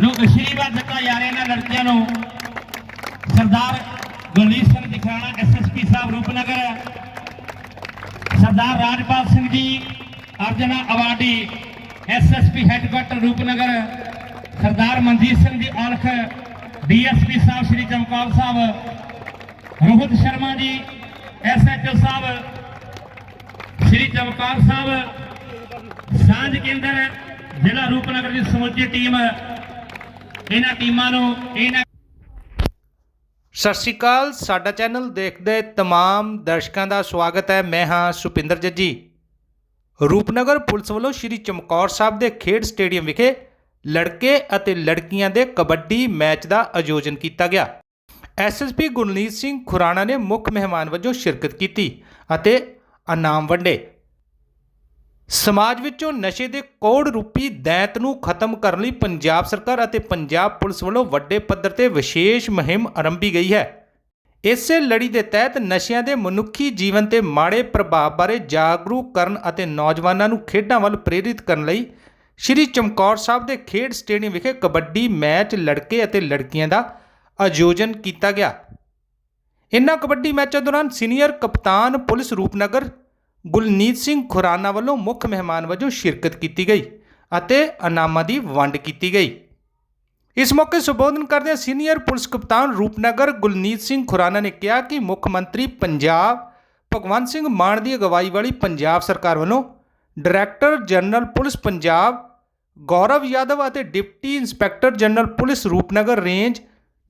ਨੂੰ ਅਸ਼ੀਰਵਾਦ ਦਿੱਤਾ ਜਾ ਰਿਹਾ ਇਹਨਾਂ ਲੜਕੀਆਂ ਨੂੰ। ਸਰਦਾਰ ਗੁਰਲੀਤ ਸਿੰਘ ਦਿਖਾਣਾ SSP sahib, Rupnagar. Sardar Rajpal Singh ji, Arjuna awardee SSP headquarter Rupnagar. Sardar Manjit Singh ji, Aulakh. DSP sahib, Shri Chamkaur Sahib. Rohit Sharma ji SHO sahib. ਸ਼੍ਰੀ ਚਮਕੌਰ ਸਾਹਿਬ। ਸਾਂਝ ਕੇਂਦਰ, ਜ਼ਿਲ੍ਹਾ ਰੂਪਨਗਰ ਦੀ ਸਮੁੱਚੀ ਟੀਮ ਇਹਨਾਂ ਟੀਮਾਂ ਨੂੰ, ਇਹਨਾਂ ਸਤਿ ਸ਼੍ਰੀ ਅਕਾਲ, ਸਾਡਾ ਚੈਨਲ ਦੇਖਦੇ ਤਮਾਮ ਦਰਸ਼ਕਾਂ ਦਾ ਸਵਾਗਤ ਹੈ। ਮੈਂ ਹਾਂ ਸੁਪਿੰਦਰ ਜੱਜੀ। ਰੂਪਨਗਰ ਪੁਲਿਸ ਵੱਲੋਂ ਸ਼੍ਰੀ ਚਮਕੌਰ ਸਾਹਿਬ ਦੇ ਖੇਡ ਸਟੇਡੀਅਮ ਵਿਖੇ ਲੜਕੇ ਅਤੇ ਲੜਕੀਆਂ ਦੇ ਕਬੱਡੀ ਮੈਚ ਦਾ ਆਯੋਜਨ ਕੀਤਾ ਗਿਆ। ਐਸਐਸਪੀ ਗੁਰਨੀਤ ਸਿੰਘ ਖੁਰਾਣਾ ਨੇ ਮੁੱਖ ਮਹਿਮਾਨ ਵਜੋਂ ਸ਼ਿਰਕਤ ਕੀਤੀ ਅਤੇ ਇਨਾਮ ਵੰਡੇ। ਸਮਾਜ ਵਿੱਚੋਂ ਨਸ਼ੇ ਦੇ ਕੋੜ ਰੂਪੀ ਦੈਂਤ ਨੂੰ ਖਤਮ ਕਰਨ ਲਈ ਪੰਜਾਬ ਸਰਕਾਰ ਅਤੇ ਪੰਜਾਬ ਪੁਲਿਸ ਵੱਲੋਂ ਵੱਡੇ ਪੱਧਰ ਤੇ ਵਿਸ਼ੇਸ਼ ਮੁਹਿੰਮ ਆਰੰਭੀ ਗਈ ਹੈ। ਇਸੇ ਲੜੀ ਦੇ ਤਹਿਤ ਨਸ਼ਿਆਂ ਦੇ ਮਨੁੱਖੀ ਜੀਵਨ ਤੇ ਮਾੜੇ ਪ੍ਰਭਾਵ ਬਾਰੇ ਜਾਗਰੂਕ ਕਰਨ ਅਤੇ ਨੌਜਵਾਨਾਂ ਨੂੰ ਖੇਡਾਂ ਵੱਲ ਪ੍ਰੇਰਿਤ ਕਰਨ ਲਈ ਸ਼੍ਰੀ ਚਮਕੌਰ ਸਾਹਿਬ ਦੇ ਖੇਡ ਸਟੇਡੀਅਮ ਵਿਖੇ ਕਬੱਡੀ ਮੈਚ ਲੜਕੇ ਅਤੇ ਲੜਕੀਆਂ ਦਾ ਆਯੋਜਨ ਕੀਤਾ ਗਿਆ। ਇਨ੍ਹਾਂ ਕਬੱਡੀ ਮੈਚਾਂ ਦੌਰਾਨ ਸੀਨੀਅਰ ਕਪਤਾਨ ਪੁਲਿਸ ਰੂਪਨਗਰ ਗੁਲਨੀਤ ਸਿੰਘ ਖੁਰਾਨਾ ਵੱਲੋਂ ਮੁੱਖ ਮਹਿਮਾਨ ਵਜੋਂ ਸ਼ਿਰਕਤ ਕੀਤੀ ਗਈ ਅਤੇ ਇਨਾਮਾਂ ਦੀ ਵੰਡ ਕੀਤੀ ਗਈ। ਇਸ ਮੌਕੇ ਸੰਬੋਧਨ ਕਰਦਿਆਂ ਸੀਨੀਅਰ ਪੁਲਿਸ ਕਪਤਾਨ ਰੂਪਨਗਰ ਗੁਲਨੀਤ ਸਿੰਘ ਖੁਰਾਨਾ ਨੇ ਕਿਹਾ ਕਿ ਮੁੱਖ ਮੰਤਰੀ ਪੰਜਾਬ ਭਗਵੰਤ ਸਿੰਘ ਮਾਨ ਦੀ ਅਗਵਾਈ ਵਾਲੀ ਪੰਜਾਬ ਸਰਕਾਰ ਵੱਲੋਂ director general police Punjab, Gaurav Yadav ਅਤੇ deputy inspector general police Rupnagar range,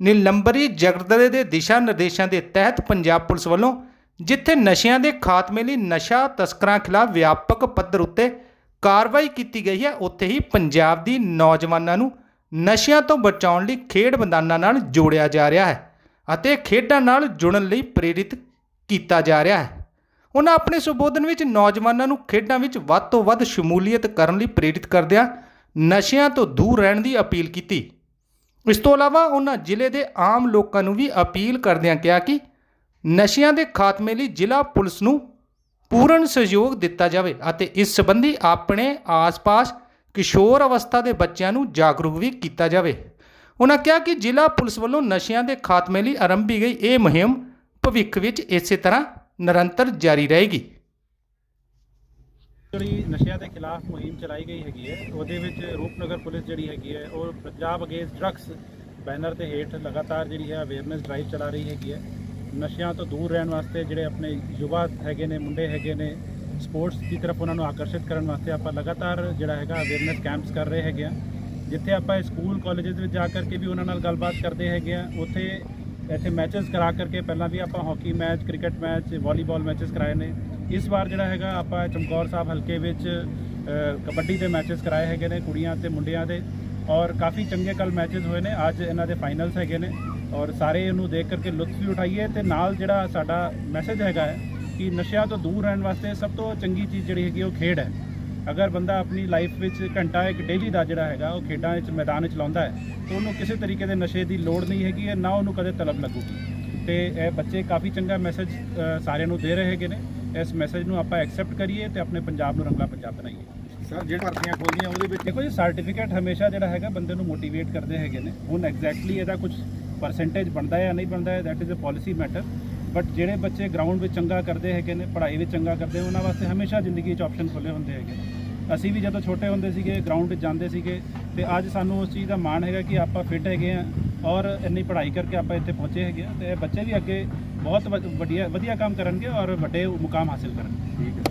Nilambari Jagdale ਦੇ ਦਿਸ਼ਾ ਨਿਰਦੇਸ਼ਾਂ ਦੇ ਤਹਿਤ ਪੰਜਾਬ ਪੁਲਿਸ ਵੱਲੋਂ ਜਿੱਥੇ ਨਸ਼ਿਆਂ ਦੇ ਖਾਤਮੇ ਲਈ ਨਸ਼ਾ ਤਸਕਰਾਂ ਖਿਲਾਫ ਵਿਆਪਕ ਪੱਧਰ ਉੱਤੇ ਕਾਰਵਾਈ ਕੀਤੀ ਗਈ ਹੈ, ਉੱਥੇ ਹੀ ਪੰਜਾਬ ਦੀ ਨੌਜਵਾਨਾਂ ਨੂੰ ਨਸ਼ਿਆਂ ਤੋਂ ਬਚਾਉਣ ਲਈ ਖੇਡ ਮੈਦਾਨਾਂ ਨਾਲ ਜੋੜਿਆ ਜਾ ਰਿਹਾ ਹੈ ਅਤੇ ਖੇਡਾਂ ਨਾਲ ਜੁੜਨ ਲਈ ਪ੍ਰੇਰਿਤ ਕੀਤਾ ਜਾ ਰਿਹਾ ਹੈ। ਉਹਨਾਂ ਆਪਣੇ ਸੰਬੋਧਨ ਵਿੱਚ ਨੌਜਵਾਨਾਂ ਨੂੰ ਖੇਡਾਂ ਵਿੱਚ ਵੱਧ ਤੋਂ ਵੱਧ ਸ਼ਮੂਲੀਅਤ ਕਰਨ ਲਈ ਪ੍ਰੇਰਿਤ ਕਰਦਿਆਂ ਨਸ਼ਿਆਂ ਤੋਂ ਦੂਰ ਰਹਿਣ ਦੀ ਅਪੀਲ ਕੀਤੀ। ਇਸ ਤੋਂ ਇਲਾਵਾ ਉਹਨਾਂ ਜ਼ਿਲ੍ਹੇ ਦੇ ਆਮ ਲੋਕਾਂ ਨੂੰ ਵੀ ਅਪੀਲ ਕਰਦਿਆਂ ਕਿਹਾ ਕਿ ਨਸ਼ਿਆਂ ਦੇ ਖਾਤਮੇ ਲਈ ਜ਼ਿਲ੍ਹਾ ਪੁਲਿਸ ਨੂੰ ਪੂਰਨ ਸਹਿਯੋਗ ਦਿੱਤਾ ਜਾਵੇ ਅਤੇ ਇਸ ਸੰਬੰਧੀ ਆਪਣੇ ਆਸ-ਪਾਸ ਕਿਸ਼ੋਰ ਅਵਸਥਾ ਦੇ ਬੱਚਿਆਂ ਨੂੰ ਜਾਗਰੂਕ ਵੀ ਕੀਤਾ ਜਾਵੇ। ਉਹਨਾਂ ਕਿਹਾ ਕਿ ਜ਼ਿਲ੍ਹਾ ਪੁਲਿਸ ਵੱਲੋਂ ਨਸ਼ਿਆਂ ਦੇ ਖਾਤਮੇ ਲਈ ਆਰੰਭੀ ਗਈ ਇਹ ਮੁਹਿੰਮ ਭਵਿੱਖ ਵਿੱਚ ਇਸੇ ਤਰ੍ਹਾਂ ਨਿਰੰਤਰ ਜਾਰੀ ਰਹੇਗੀ। ਜਿਹੜੀ ਨਸ਼ਿਆਂ ਦੇ ਖਿਲਾਫ ਮੁਹਿੰਮ ਚਲਾਈ ਗਈ ਹੈਗੀ ਹੈ, ਉਹਦੇ ਵਿੱਚ ਰੂਪਨਗਰ ਪੁਲਿਸ ਜਿਹੜੀ ਹੈਗੀ ਹੈ, ਉਹ ਪੰਜਾਬ ਅਗੇਂਸਟ ਡਰੱਗਸ ਬੈਨਰ ਦੇ ਹੇਠ ਲਗਾਤਾਰ ਜਿਹੜੀ ਹੈ ਅਵੇਅਰਨੈਸ ਡਰਾਈਵ ਚਲਾ ਰਹੀ ਹੈਗੀ ਹੈ। ਨਸ਼ਿਆਂ ਤੋਂ ਦੂਰ ਰਹਿਣ ਵਾਸਤੇ ਜਿਹੜੇ ਆਪਣੇ ਯੁਵਾ ਹੈਗੇ ਨੇ, ਮੁੰਡੇ ਹੈਗੇ ਨੇ, ਸਪੋਰਟਸ ਦੀ ਤਰਫ ਉਹਨਾਂ ਨੂੰ ਆਕਰਸ਼ਿਤ ਕਰਨ ਵਾਸਤੇ ਆਪਾਂ ਲਗਾਤਾਰ ਜਿਹੜਾ ਹੈਗਾ ਅਵੇਅਰਨੈਸ ਕੈਂਪਸ ਕਰ ਰਹੇ ਹੈਗੇ ਆ। ਜਿੱਥੇ ਆਪਾਂ ਸਕੂਲ ਕਾਲਜਸ ਵਿੱਚ ਜਾ ਕਰਕੇ ਵੀ ਉਹਨਾਂ ਨਾਲ ਗੱਲਬਾਤ ਕਰਦੇ ਹੈਗੇ ਆ। ਉੱਥੇ ਇੱਥੇ ਮੈਚਸ ਕਰਾ ਕਰਕੇ ਪਹਿਲਾਂ ਵੀ ਆਪਾਂ hockey match cricket match volleyball matches ਕਰਾਏ ਨੇ। ਇਸ ਵਾਰ ਜਿਹੜਾ ਹੈਗਾ ਆਪਾਂ ਚਮਕੌਰ ਸਾਹਿਬ ਹਲਕੇ ਵਿੱਚ ਕਬੱਡੀ ਦੇ ਮੈਚਸ ਕਰਾਏ ਹੈਗੇ ਨੇ ਕੁੜੀਆਂ ਤੇ ਮੁੰਡਿਆਂ ਦੇ। ਔਰ ਕਾਫੀ ਚੰਗੇ ਕੱਲ ਮੈਚਸ ਹੋਏ ਨੇ। ਅੱਜ ਇਹਨਾਂ ਦੇ ਫਾਈਨਲਸ ਹੈਗੇ ਨੇ। ਔਰ ਸਾਰੇ ਇਹਨੂੰ ਦੇਖ ਕਰਕੇ ਲੁਤਫ ਵੀ ਉਠਾਈਏ ਤੇ ਨਾਲ ਜਿਹੜਾ ਸਾਡਾ ਮੈਸੇਜ ਹੈਗਾ ਹੈ ਕਿ ਨਸ਼ਿਆਂ ਤੋਂ ਦੂਰ ਰਹਿਣ ਵਾਸਤੇ ਸਭ ਤੋਂ ਚੰਗੀ ਚੀਜ਼ ਜਿਹੜੀ ਹੈਗੀ ਉਹ ਖੇਡ ਹੈ। ਅਗਰ ਬੰਦਾ ਆਪਣੀ ਲਾਈਫ ਵਿੱਚ ਘੰਟਾ ਇੱਕ ਡੇਲੀ ਦਾ ਜਿਹੜਾ ਹੈਗਾ ਉਹ ਖੇਡਾਂ ਵਿੱਚ ਮੈਦਾਨ ਵਿੱਚ ਲਾਉਂਦਾ ਹੈ ਤਾਂ ਉਹਨੂੰ ਕਿਸੇ ਤਰੀਕੇ ਦੇ ਨਸ਼ੇ ਦੀ ਲੋੜ ਨਹੀਂ ਹੈਗੀ ਨਾ ਉਹਨੂੰ ਕਦੇ ਤਲਬ ਲੱਗੂਗੀ। ਤੇ ਇਹ ਬੱਚੇ ਕਾਫੀ ਚੰਗਾ ਮੈਸੇਜ ਸਾਰਿਆਂ ਨੂੰ ਦੇ ਰਹੇ ਹੈਗੇ ਨੇ। ਇਸ ਮੈਸੇਜ ਨੂੰ ਆਪਾਂ ਐਕਸੈਪਟ ਕਰੀਏ ਤੇ ਆਪਣੇ ਪੰਜਾਬ ਨੂੰ ਰੰਗਲਾ ਪੰਜਾਬ ਬਣਾਈਏ। ਸਰ ਜਿਹੜੇ ਭਰਤੀਆਂ ਖੋਲਦੀਆਂ ਉਹਦੇ ਵਿੱਚ ਦੇਖੋ ਜੀ ਸਰਟੀਫਿਕੇਟ ਹਮੇਸ਼ਾ ਜਿਹੜਾ ਹੈਗਾ ਬੰਦੇ ਨੂੰ ਮੋਟੀਵੇਟ ਕਰਦੇ ਹੈਗੇ ਨੇ। ਹੁਣ ਐਗਜ਼ੈਕਟਲੀ ਇਹਦਾ ਕੁਝ ਪਰਸੈਂਟੇਜ ਬਣਦਾ ਜਾਂ ਨਹੀਂ ਬਣਦਾ ਹੈ that is a policy matter but ਜਿਹੜੇ ਬੱਚੇ ਗਰਾਊਂਡ ਵਿੱਚ ਚੰਗਾ ਕਰਦੇ ਹੈਗੇ ਨੇ, ਪੜ੍ਹਾਈ ਵਿੱਚ ਚੰਗਾ ਕਰਦੇ, ਉਹਨਾਂ ਵਾਸਤੇ ਹਮੇਸ਼ਾ ਜ਼ਿੰਦਗੀ 'ਚ ਆਪਸ਼ਨ ਖੁੱਲੇ ਹੁੰਦੇ ਹੈਗੇ ਅਸੀਂ ਵੀ ਜਦੋਂ ਛੋਟੇ ਹੁੰਦੇ ਸੀਗੇ ਗਰਾਊਂਡ 'ਚ ਜਾਂਦੇ ਸੀਗੇ, ਤੇ ਅੱਜ ਸਾਨੂੰ ਉਸ ਚੀਜ਼ ਦਾ ਮਾਣ ਹੈਗਾ ਕਿ ਆਪਾਂ ਫਿੱਟ ਹੈਗੇ ਆ ਔਰ ਇੰਨੀ ਪੜ੍ਹਾਈ ਕਰਕੇ ਆਪਾਂ ਇੱਥੇ ਪਹੁੰਚੇ ਹੈਗੇ ਆ ਤੇ ਇਹ ਬੱਚੇ ਵੀ ਅੱਗੇ ਬਹੁਤ ਵ- ਵਧੀਆ ਵਧੀਆ ਕੰਮ ਕਰਨਗੇ ਔਰ ਵੱਡੇ ਮੁਕਾਮ ਹਾਸਿਲ ਕਰਨਗੇ। ਠੀਕ ਹੈ।